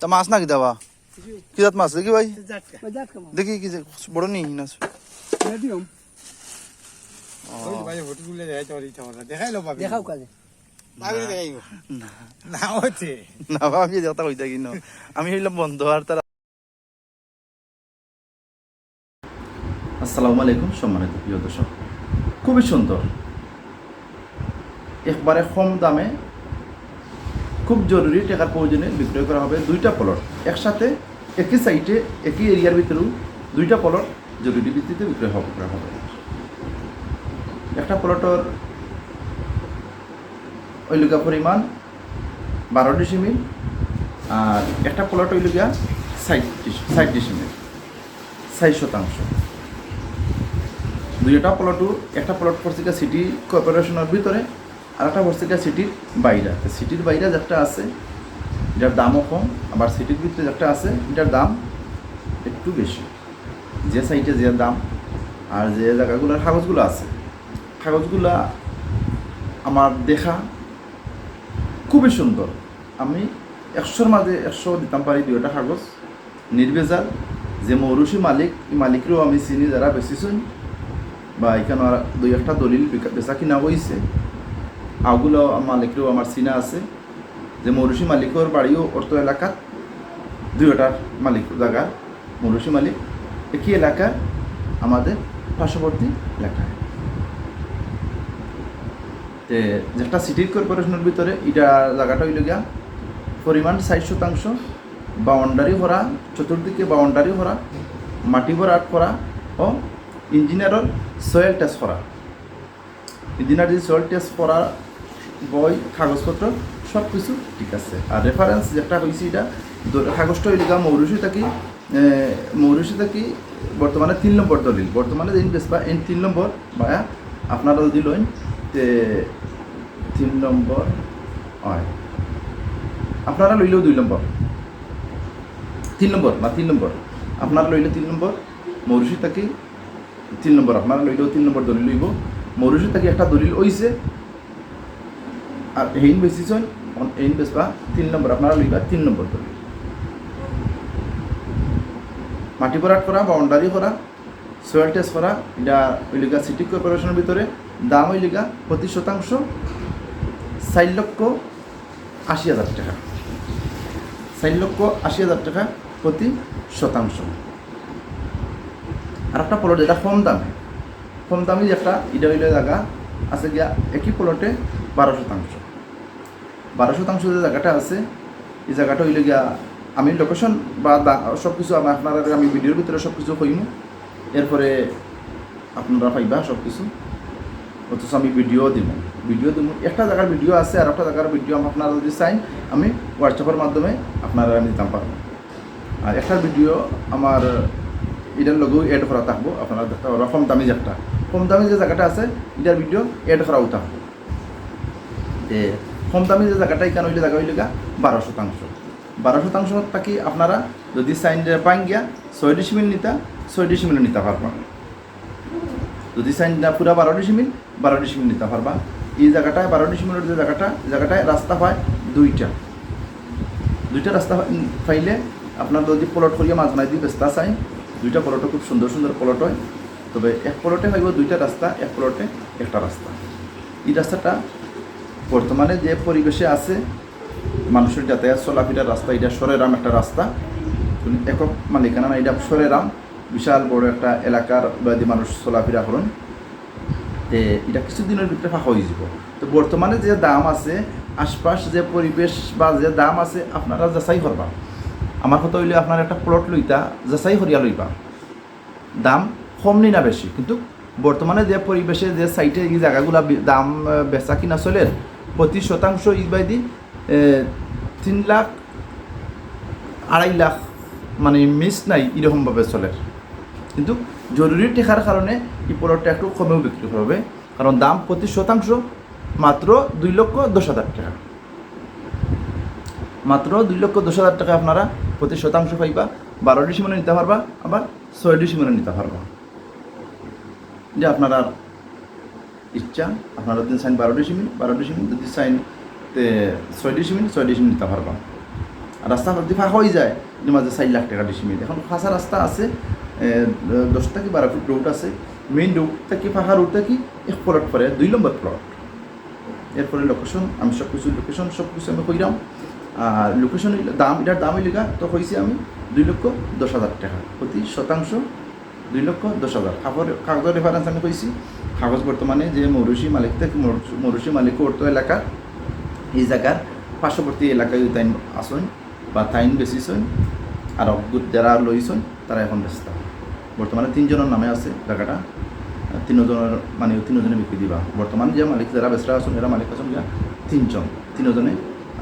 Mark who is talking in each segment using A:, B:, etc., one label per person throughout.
A: তা মাছ না কি দেওয়া কি জাত মাছ? দেখি ভাই। দেখি কি বড় নি। না আমি বন্ধ আর খুবই সুন্দর। একবারে কম দামে খুব জরুরি টাকার প্রয়োজনে বিক্রয় করা হবে দুইটা প্লট একসাথে, একই সাইটে একই এরিয়ার ভিতরেও দুইটা প্লট জরুরি ভিত্তিতে বিক্রয় করা হবে। একটা প্লটর ওইলুকা পরিমাণ বারো ডিসিমিল আর একটা প্লট ওইলুকা ষাট ষাট ডিসিমিল ষাট শতাংশ। দুইটা প্লটও একটা প্লট পড়ছে সিটি কর্পোরেশনের ভিতরে আর একটা পড়ছে সিটির বাইরে। তো সিটির বাইরে যেটা আছে, এটার দামও কম, আবার সিটির ভিতরে যেটা আছে, এটার দাম একটু বেশি। যে সাইটে যে দাম আর যে জায়গাগুলোর কাগজগুলো আছে, কাগজগুলা আমার দেখা খুবই সুন্দর। আমি একশোর মাঝে একশো দিতাম পারি দুইটা কাগজ। নির্বেজাল, যে মৌরুষি মালিক, এই মালিকেরও আমি চিনি যারা বেশিছুন বা এখানে দুই একটা দলিল বেচা কিনা হয়েছে আগুলো মালিকেরও আমার চিনা আছে। যে মৌরুষি মালিকের বাড়িও অর্থ এলাকাত, দুইটার মালিক জায়গা মৌরুষি মালিক একই এলাকা, আমাদের পার্শ্ববর্তী এলাকায়। তে যেটা সিটি কর্পোরেশনের ভিতরে, এটা জায়গাটা হইল গিয়া পরিমাণ ষাট শতাংশ বাউন্ডারি ভরা, চতুর্দিকে বাউন্ডারি ভরা, মাটি ভরাট করা ও ইঞ্জিনিয়ারের সয়েল টেস্ট করা যে সয়েল টেস্ট করা বই, কাগজপত্র সব কিছু ঠিক আছে। আর রেফারেন্স যেটা হয়েছে এটা কাগজটা হইল মৌরুষি থাকি মৌরুষি থাকি বর্তমানে তিন নম্বর দলিল। বর্তমানে যে বেসবা এন তিন নম্বর, বা আপনারা যদি লইন, তে তিন নম্বর, হয়। আপনারা লইলেও দুই নম্বর। তিন নম্বর, বা তিন নম্বর। আপনারা লইলে তিন নম্বর, মৌরুষি থাকি, তিন নম্বর। আপনারা লইলেও তিন নম্বর দলিল লইব। মৌরুষি থাকি একটা দলিল ওইছে আর হেইন এইন বেসিছন এইন বেসবা তিন নম্বর, আপনারা লইবা তিন নম্বর দলিল। মাটি ভরাট করা বাউন্ডারি করা সয়েল টেস্ট করা এটা ওইলিগা সিটি কর্পোরেশনের ভিতরে। দাম ওইলিগা প্রতি শতাংশ, চার লক্ষ আশি হাজার টাকা। চার লক্ষ আশি হাজার টাকা প্রতি শতাংশ। আর একটা প্লট যেটা কম দামে। কম দামি যেটা, এটা হইলে জায়গা আছে গিয়া একই প্লটে বারো শতাংশ। বারো শতাংশ যে জায়গাটা আছে, এই জায়গাটা হইলে গিয়া আমি লোকেশন বা সব কিছু আমার আপনারা আমি ভিডিওর ভিতরে সব কিছু কইমু। এরপরে আপনারা পাইবা সব কিছু অথচ আমি ভিডিও দিব ভিডিও দিব একটা জায়গার ভিডিও আছে, আর একটা জায়গার ভিডিও আপনারা যদি চাই, আমি হোয়াটসঅ্যাপের মাধ্যমে আপনারা আমি দিতাম পারব। আর একটা ভিডিও আমার, এটার লগেও এড করা থাকব। আপনারা দেখতে পারব কম দামি যেটা। কম দামি যে জায়গাটা আছে, এটার ভিডিও এড করাও থাকব যে কম দামি যে জায়গাটা, এখানে হইলে জায়গা হইলে গা বারো শতাংশ। বারো শতাংশ থাকি আপনারা যদি সাইন পাইন গিয়া, ছয় ডিসিমিল নিতা, ছয় ডিসিমিল নিতে পারবা। যদি সাইন না পুরা বারো ডিসিমিল বারো ডিসিমিল নিতে পারবা। এই জায়গাটায় বারো ডিসিমিলের যে জায়গাটা জায়গাটায় রাস্তা পায় দুইটা। দুইটা রাস্তা পাই- পাইলে আপনার যদি প্লট করিয়া মাঝ মাঝ দিয়ে চাই দুইটা প্লটও খুব সুন্দর সুন্দর প্লট হয়। তবে এক প্লটে হইব দুইটা রাস্তা, এক প্লটে একটা রাস্তা। এই রাস্তাটা বর্তমানে যে পরিবেশে আছে, মানুষের যাতায়াত চলাফেরার রাস্তা, এটা সরেরাম একটা রাস্তা। একক মালিকানা না, এটা সরেরাম, বিশাল বড় একটা এলাকার বাদী মানুষ চলাফেরা করেন। তে এটা কিছুদিনের ভিতরে ফাঁকা হয়ে যাব। তো বর্তমানে যে দাম আছে, আশপাশ যে পরিবেশ বা যে দাম আছে, আপনারা যাচাই করবা। আমার কথা হইলে, আপনার একটা প্লট লইতা, যাচাই করিয়া লইবা। দাম কম নি বেশি। কিন্তু বর্তমানে যে পরিবেশে, যে সাইটে এই জায়গাগুলা দাম বেচা কিনা চলে, প্রতি শতাংশ ইবাইদি তিন লাখ, আড়াই লাখ মানে মিস নাই এরকমভাবে চলে। কিন্তু জরুরি টেকার কারণে এই একটু কমেও বিক্রি হবে। কারণ দাম প্রতি শতাংশ মাত্র দুই লক্ষ দশ হাজার টাকা। মাত্র দুই লক্ষ দশ হাজার টাকা আপনারা প্রতি শতাংশ পাইবা, বারো ডিসিমনে নিতে পারবা, আবার ছয় ডিসিমনে নিতে পারবা। যে আপনারা ইচ্ছা আপনারা যদি চাইন বারো ডিসিমিল বারো ডিসিমিল যদি চাইন তে ছয় ডিসিমিল ছয় ডিসিমিল নিতে আর রাস্তা যদি ফাঁকা হয়ে যায় এর মাঝে চার লাখ টাকা ডিসিমিল এখন ফাঁসা রাস্তা আছে এ, কি বারো ফুট রোড আছে। মেইন রোড থেকে ফাঁকা রোড থেকে এক প্লট পরে দুই নম্বর প্লট এরপরে লোকেশন আমি সব কিছু লোকেশন সব কিছু আমি কইরাম। আর লোকেশন দাম এটার দাম লিখা তো হয়েছে আমি দুই লক্ষ দশ হাজার টাকা। প্রতি শতাংশ দুই লক্ষ দশ হাজার। কাগজ কাগজের রেফারেন্স আমি কইছি কাগজ বর্তমানে যে মৌরুষি মালিক থেকে মৌরুষি মালিক অর্থ এলাকা, এই জায়গার পার্শ্ববর্তী এলাকায় তাইন আসন বা তাইন বেচিছন আর অগ্গুত যারা লইছন তারা এখন ব্যস্ত বর্তমানে তিনজনের নামে আছে জায়গাটা তিনজনের মানে তিনজনে বিক্রি দিবা। বর্তমান যে মালিক যারা বেচরা আছেন এরা মালিক আছেন গিয়া তিনজন। তিনজনে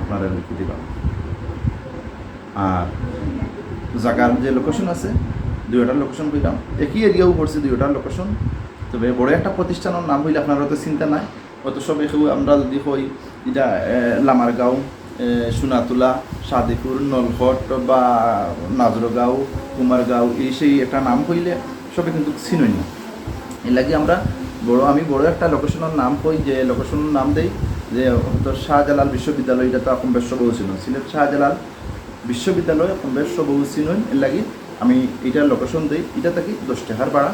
A: আপনারা বিক্রি দিবা। আর জায়গার যে লোকেশন আছে দুইটার লোকেশন কইলাম একই এরিয়াও পড়ছে দুইটার লোকেশন তবে বড় একটা প্রতিষ্ঠানের নাম হইলে আপনার তো চিন্তা নাই। অত সব আমরা যদি হই এটা লামারগাঁও সোনাতুলা সাদিপুর নলহট বা নাজরগাঁও, কুমারগাঁও, এই সেই একটা নাম হইলে সবে কিন্তু চিনই না। এর লাগে আমরা বড়, আমি বড় একটা লোকেশনের নাম কই, যে লোকেশনের নাম দেই, যে তো শাহজালাল বিশ্ববিদ্যালয়, এটা তো এখন বহু চিনুন সিলেট শাহজালাল বিশ্ববিদ্যালয় এখন বেশ বহু চিনুন এর লাগি আমি এটার লোকেশন দিই, এটা থাকি দশ টাকার ভাড়া,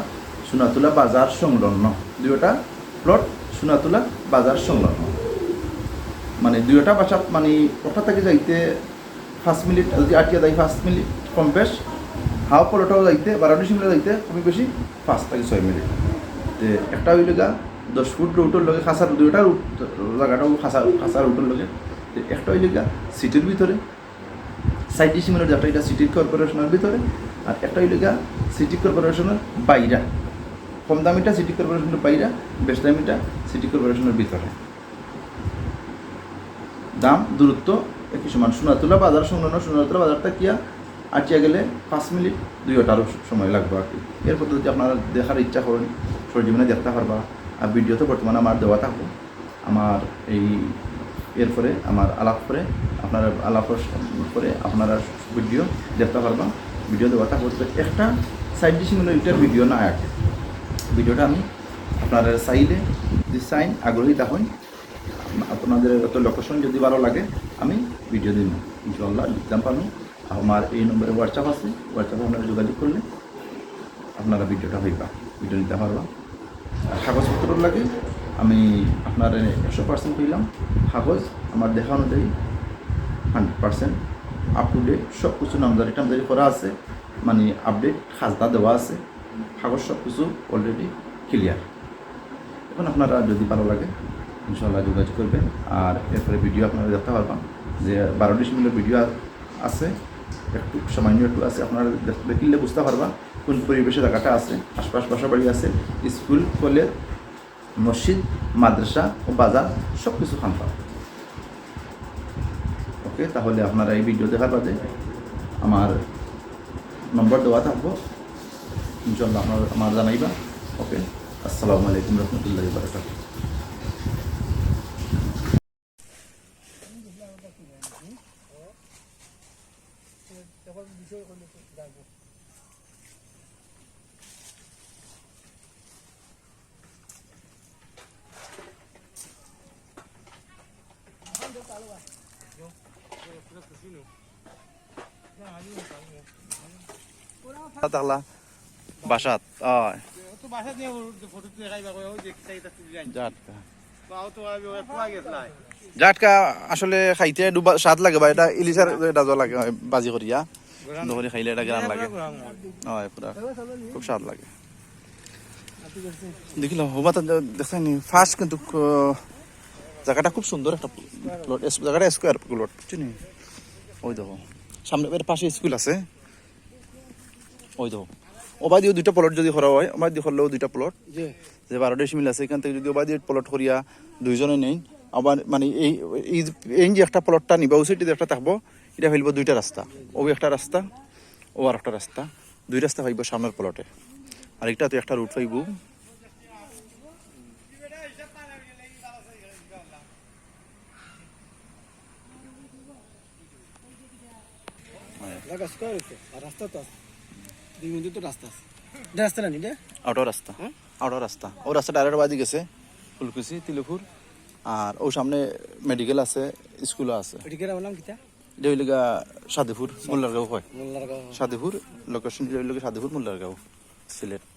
A: সোনাতুলা বাজার সংলগ্ন। দুইটা প্লট সোনাতুলা বাজার সংলগ্ন। মানে দুইটা বাসা মানে কথা থেকে যাইতে পাঁচ মিনিট যদি আটিয়া যাই পাঁচ মিনিট কম বেশ, হাও পলটাও যাইতে বারোটি সিমলে যাইতে খুবই বেশি পাঁচ থেকে ছয় মিনিট তে একটা হইলে গা দশ ফুট রুটের লগে খাসার, দুইটা রুট জায়গাটাও খাসা খাসা রুটের লগে। একটা হইলে গা সিটির ভিতরে সাইড ডিসিমিলের যেটা এটা সিটি কর্পোরেশনের ভিতরে, আর একটা হইলে সিটি কর্পোরেশনের বাইরা। কম দামিটা সিটি কর্পোরেশনের বাইরা, বেশ দামিটা সিটি কর্পোরেশনের ভিতরে। দাম, দূরত্ব, একই সমান। সোনাতুলা বাজার সংলগ্ন সোনাতুলা বাজারটা কিয়া আটিয়া গেলে পাঁচ মিনিট, দুই ঘন্টারও সময় লাগবে আর কি। এরপর যদি আপনারা দেখার ইচ্ছা করেন সরজীবনে দেখতে পারবা আর ভিডিও তো বর্তমানে আমার দেওয়া থাকব আমার এই এরপরে, আমার আলাপ করে আপনারা আলাপ করে আপনারা ভিডিও দেখতে পারবা। ভিডিও দেওয়া থাকব তো একটা সাইড ডিশিং হলো এটার ভিডিও না আগে ভিডিওটা আমি আপনারা সাইডে যদি সাইন আগ্রহী থাকুন আপনাদের অত লোকেশন যদি ভালো লাগে, আমি ভিডিও দিন ইনশাল্লাহ লিখতাম পারব আমার এই নম্বরে হোয়াটসঅ্যাপ আছে। হোয়াটসঅ্যাপে আপনারা যোগাযোগ করলে আপনারা ভিডিওটা হইবা। ভিডিও নিতে পারবা। আর কাগজপত্র লাগে, আমি আপনার একশো পার্সেন্ট কইলাম। কাগজ আমার দেখা অনুযায়ী hundred percent up to date সব কিছু নামজারি টামজারি করা আছে। মানে আপডেট খাজনা দেওয়া আছে। কাগজ সব কিছু অলরেডি ক্লিয়ার এখন আপনারা যদি ভালো লাগে ইনশাল্লাহ যোগাযোগ করবেন। আর এরপরে ভিডিও আপনারা দেখতে পারবেন যে বারো ডিসেম্বরের ভিডিও আছে। একটু সামান্য একটু আছে। আপনারা দেখ- দেখলে বুঝতে পারবা কোন পরিবেশে জায়গাটা আছে। আশপাশ বাসা বাড়ি আছে। স্কুল, কলেজ, মসজিদ, মাদ্রাসা ও বাজার সব কিছু খান পাবেন ওকে তাহলে আপনারা এই ভিডিও দেখার বাদে আমার নম্বর দেওয়া থাকব ইনশাল্লাহ আপনার আমার জানাইবা ওকে আসসালামু আলাইকুম রহমতুল্লাহ বারকাত তাহলা বাসাত আয়
B: তো বাসা নিয়ে ফটো দেখাইবা কই ওই যে চাইতা তুলি আনি
A: জাটকা জাটকা আসলে খাইতে ডুবা স্বাদ লাগে বা এটা ইলিশার এটা জল লাগে বাজি করিয়া নহলে খাইলে এটা গ্রাম লাগে হয় পুরা খুব স্বাদ লাগে দেখিলাম হবা তো দেখছেন ফার্স্ট কিন্তু জায়গাটা খুব সুন্দর একটা প্লট জায়গাটা স্কোয়ার প্লট বুঝছেন? ওই দেখো সামনে এর পাশে স্কুল আছে। ওই দেখো ওবা দিয়েও দুইটা প্লট যদি করা হয় ওবা দিয়ে করলেও দুইটা প্লট
B: যে
A: যে বারোটা মিল আছে এখান থেকে যদি ওবা দিয়ে প্লট করিয়া দুইজনে নেই আবার মানে এই এই যে একটা প্লটটা নিবা উচিত যদি একটা থাকব এটা ফেলব দুইটা রাস্তা। ও একটা রাস্তা ও আর একটা রাস্তা। দুই রাস্তা পাইব সামনের প্লটে আর একটা তো একটা রুট পাইব
C: জায়গা স্কোয়ার হইছে আর রাস্তা তো আছে। দুই মিনিট তো রাস্তা আছে। রাস্তা না এটা
A: আউটার রাস্তা আউটার রাস্তা। ও রাস্তা ডাইরেক্ট বাদি গেছে ফুলকুচি তিলুপুর আর ও সামনে মেডিকেল আছে স্কুলও আছে।
C: এদিকে বললাম কিতা
A: এটা হইলে গা সাদেপুর মোল্লারগাঁও হয়।
C: মোল্লার গাঁও
A: লোকেশন এটা হইলে গা মোল্লারগাঁও সিলেট।